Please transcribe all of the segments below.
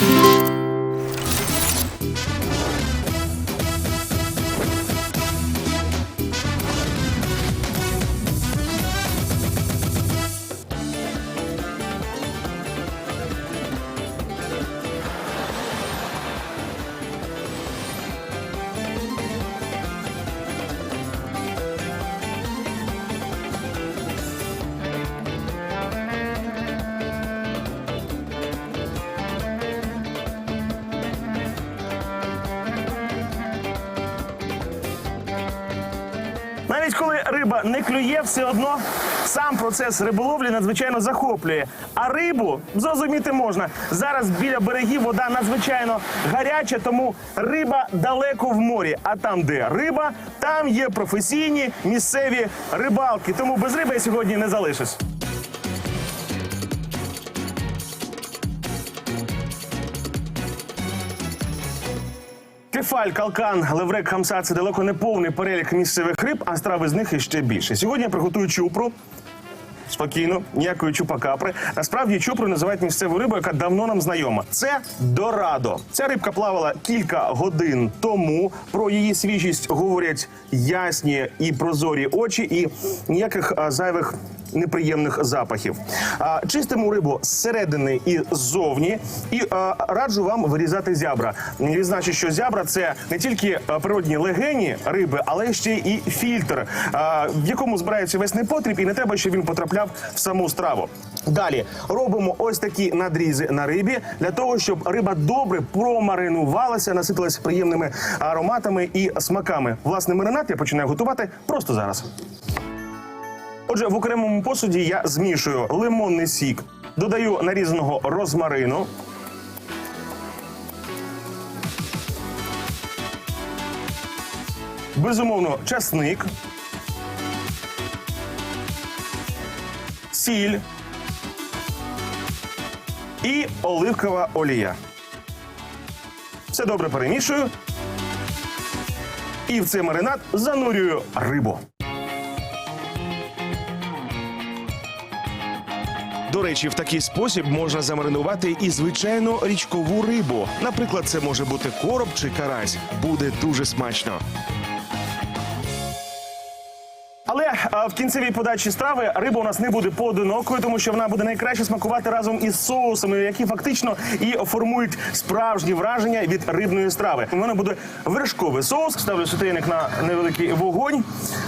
Música Навіть коли риба не клює, все одно сам процес риболовлі надзвичайно захоплює. А рибу зрозуміти можна. Зараз біля берегів вода надзвичайно гаряча, тому риба далеко в морі. А там, де риба, там є професійні місцеві рибалки. Тому без риби я сьогодні не залишусь. Кефаль, калкан, леврек, хамса це далеко не повний перелік місцевих риб, а страви з них іще більше. Сьогодні я приготую чупру. Спокійно, ніякої чупакапри. Насправді чупру називають місцеву рибу, яка давно нам знайома. Це дорадо. Ця рибка плавала кілька годин тому. Про її свіжість говорять ясні і прозорі очі, і ніяких зайвих неприємних запахів. А, чистимо рибу зсередини і ззовні, і раджу вам вирізати зябра. Відзначу, що зябра це не тільки природні легені риби, але ще і фільтр, в якому збирається весь непотріб, і не треба, щоб він потрапляв в саму страву. Далі робимо ось такі надрізи на рибі для того, щоб риба добре промаринувалася, наситилася приємними ароматами і смаками. Власне, маринад я починаю готувати просто зараз. Отже, в окремому посуді я змішую лимонний сік, додаю нарізаного розмарину. Безумовно, часник, сіль і оливкова олія. Все добре перемішую. І в цей маринад занурюю рибу. До речі, в такий спосіб можна замаринувати і звичайну річкову рибу. Наприклад, це може бути короб чи карась. Буде дуже смачно. Але а, в кінцевій подачі страви риба у нас не буде поодинокою, тому що вона буде найкраще смакувати разом із соусами, які фактично і формують справжні враження від рибної страви. У мене буде вершковий соус. Ставлю сотейник на невеликий вогонь.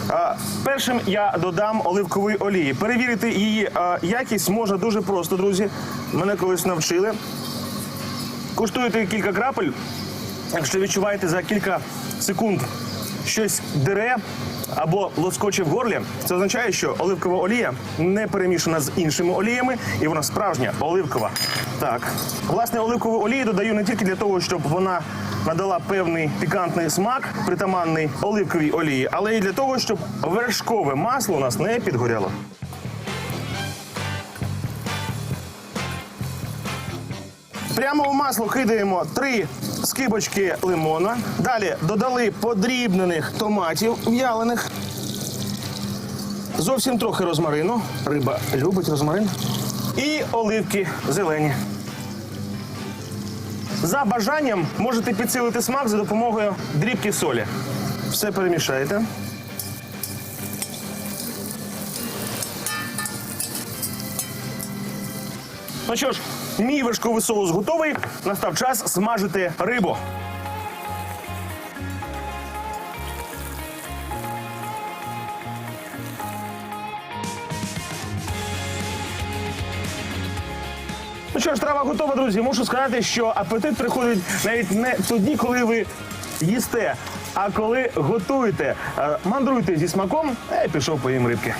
А, першим я додам оливкової олії. Перевірити її а, якість можна дуже просто, друзі. Мене колись навчили. Куштуєте кілька крапель. Якщо відчуваєте за кілька секунд щось дере або лоскоче в горлі, це означає, що оливкова олія не перемішана з іншими оліями, і вона справжня оливкова. Так, власне, оливкову олію додаю не тільки для того, щоб вона надала певний пікантний смак, притаманний оливковій олії, але й для того, щоб вершкове масло у нас не підгоряло. Прямо у масло кидаємо три скибочки лимона. Далі додали подрібнених томатів в'ялених. Зовсім трохи розмарину. Риба любить розмарин. І оливки зелені. За бажанням можете підсилити смак за допомогою дрібки солі. Все перемішаєте. Ну що ж, мій вершковий соус готовий. Настав час смажити рибу. Ну що ж, трава готова, друзі. Мушу сказати, що апетит приходить навіть не тоді, коли ви їсте, а коли готуєте. Е, Мандруйте зі смаком, а я пішов поїм рибки.